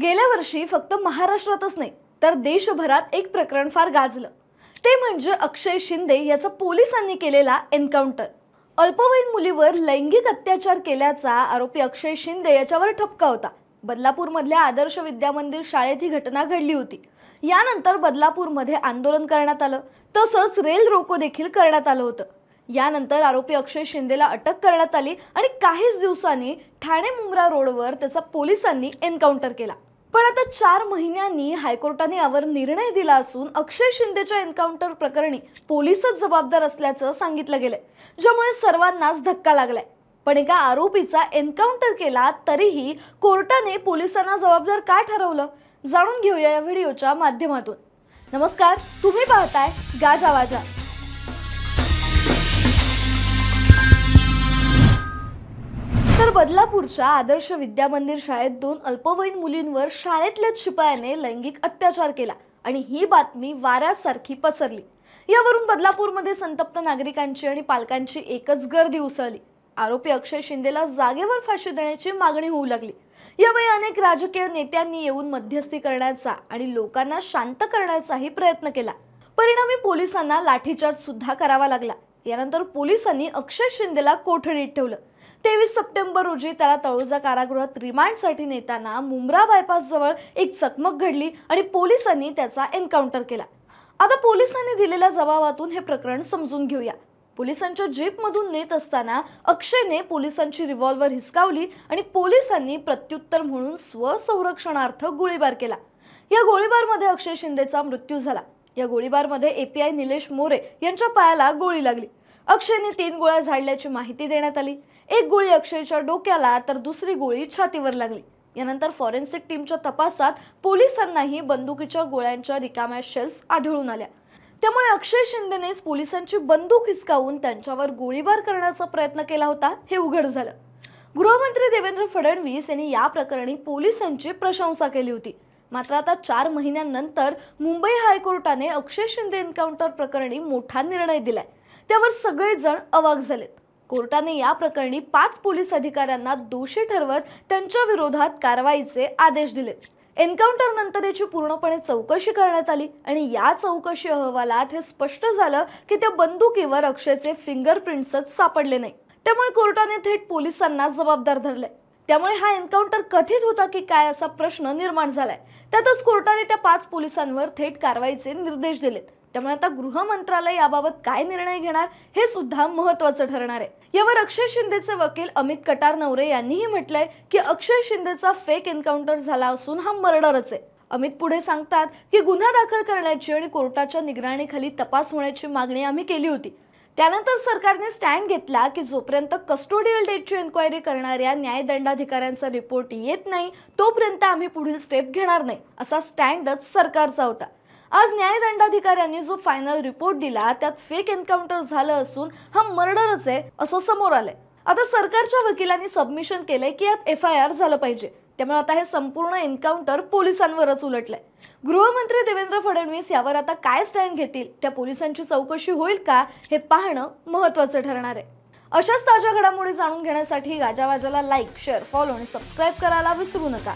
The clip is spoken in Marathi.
गेल्या वर्षी फक्त महाराष्ट्रातच नाही तर देशभरात एक प्रकरण फार गाजलं. ते म्हणजे अक्षय शिंदे याचा पोलिसांनी केलेला एन्काउंटर. अल्पवयीन मुलीवर लैंगिक अत्याचार केल्याचा आरोपी अक्षय शिंदे याच्यावर ठपका होता. बदलापूरमधल्या आदर्श विद्यामंदिर शाळेत ही घटना घडली होती. यानंतर बदलापूरमध्ये आंदोलन करण्यात आलं. तसंच रेल रोको देखील करण्यात आलं होतं. यानंतर आरोपी अक्षय शिंदेला अटक करण्यात आली आणि काहीच दिवसांनी ठाणे मुंब्रा रोडवर त्याचा पोलिसांनी एन्काउंटर केला. पण आता चार महिन्यांनी हायकोर्टाने यावर निर्णय दिला असून अक्षय शिंदेच्या एन्काउंटर प्रकरणी पोलीसच जबाबदार असल्याचं सांगितलं गेलंय ज्यामुळे सर्वांनाच धक्का लागलाय. पण एका आरोपीचा एन्काउंटर केला तरीही कोर्टाने पोलिसांना जबाबदार का ठरवलं? जाणून घेऊया या व्हिडिओच्या माध्यमातून. नमस्कार तुम्ही पाहताय गाजा तर बदलापूरच्या आदर्श विद्यामंदिर शाळेत दोन अल्पवयीन मुलींवर शाळेतल्याच शिपायाने लैंगिक अत्याचार केला आणि ही बातमी वाऱ्यासारखी पसरली. यावरून बदलापूरमध्ये संतप्त नागरिकांची आणि पालकांची एकच गर्दी उसळली. आरोपी अक्षय शिंदेला जागेवर फाशी देण्याची मागणी होऊ लागली. यावेळी अनेक राजकीय नेत्यांनी येऊन मध्यस्थी करण्याचा आणि लोकांना शांत करण्याचाही प्रयत्न केला. परिणामी पोलिसांना लाठीचार्ज सुद्धा करावा लागला. यानंतर पोलिसांनी अक्षय शिंदेला कोठडीत ठेवलं. तेवीस सप्टेंबर रोजी त्याला तळोजा कारागृहात रिमांडसाठी नेताना मुंब्रा बायपासजवळ एक चकमक घडली आणि पोलिसांनी त्याचा एन्काउंटर केला. आता पोलिसांनी दिलेल्या जबाबातून हे प्रकरण समजून घेऊया. पोलिसांच्या जीपमधून नेत असताना अक्षयने पोलिसांची रिव्हॉल्वर हिसकावली आणि पोलिसांनी प्रत्युत्तर म्हणून स्वसंरक्षणार्थ गोळीबार केला. या गोळीबारमध्ये अक्षय शिंदेचा मृत्यू झाला. या गोळीबारमध्ये एपीआय निलेश मोरे यांच्या पायाला गोळी लागली. अक्षयने तीन गोळ्या झाडल्याची माहिती देण्यात आली. एक गोळी अक्षयच्या डोक्याला तर दुसरी गोळी छातीवर लागली. यानंतर फॉरेन्सिक टीमच्या तपासात पोलिसांनाही बंदुकीच्या गोळ्यांच्या रिकाम्या शेल्स आढळून आल्या. त्यामुळे अक्षय शिंदेनेच पोलिसांची बंदूक हिसकावून त्यांच्यावर गोळीबार करण्याचा प्रयत्न केला होता हे उघड झालं. गृहमंत्री देवेंद्र फडणवीस यांनी या प्रकरणी पोलिसांची प्रशंसा केली होती. मात्र आता चार महिन्यांनंतर मुंबई हायकोर्टाने अक्षय शिंदे एन्काउंटर प्रकरणी मोठा निर्णय दिलाय. त्यावर सगळेजण अवाक झालेत. कोर्टाने या प्रकरणी पाच पोलीस अधिकाऱ्यांना दोषी ठरवत त्यांच्या विरोधात कारवाईचे आदेश दिलेत. एन्काउंटर नंतर याची पूर्णपणे चौकशी करण्यात आली आणि या चौकशी अहवालात हे स्पष्ट झालं की त्या बंदुकीवर अक्षयचे फिंगरप्रिंट्सच सापडले नाही. त्यामुळे कोर्टाने थेट पोलिसांना जबाबदार धरले त्यामुळे हा एन्काउंटर कथित होता की काय असा प्रश्न निर्माण झालाय. त्यातच कोर्टाने त्या पाच पोलिसांवर थेट कारवाईचे निर्देश दिलेत. त्यामुळे आता गृह मंत्रालय याबाबत काय निर्णय घेणार हे सुद्धा महत्वाचं ठरणार आहे. यावर अक्षय शिंदेचे वकील अमित कटार नवरे यांनीही म्हटलंय की अक्षय शिंदेचा फेक एन्काउंटर झाला असून हा मर्डरच आहे. अमित पुढे सांगतात की गुन्हा दाखल करण्याची आणि कोर्टाच्या निगराणीखाली तपास होण्याची मागणी आम्ही केली होती. त्यानंतर सरकारने स्टँड घेतला की जोपर्यंत कस्टोडियल डेटची एन्क्वायरी करणाऱ्या न्यायदंडाधिकाऱ्यांचा रिपोर्ट येत नाही तोपर्यंत आम्ही पुढील स्टेप घेणार नाही असा स्टँडच सरकारचा होता. आज न्यायदंडाधिकाऱ्यांनी जो फायनल रिपोर्ट दिला त्यात फेक एन्काउंटर झालं असून हा मर्डरच आहे असं समोर आलंय. आता सरकारच्या वकिलांनी सबमिशन केलंय की यात एफ आय आर झालं पाहिजे. त्यामुळे आता हे संपूर्ण एन्काउंटर पोलिसांवरच उलटलंय. गृहमंत्री देवेंद्र फडणवीस यावर आता काय स्टँड घेतील? त्या पोलिसांची चौकशी होईल का? हे पाहणं महत्वाचं ठरणार आहे. अशाच ताज्या घडामोडी जाणून घेण्यासाठी गाजावाजाला लाईक शेअर फॉलो आणि सबस्क्राईब करायला विसरू नका.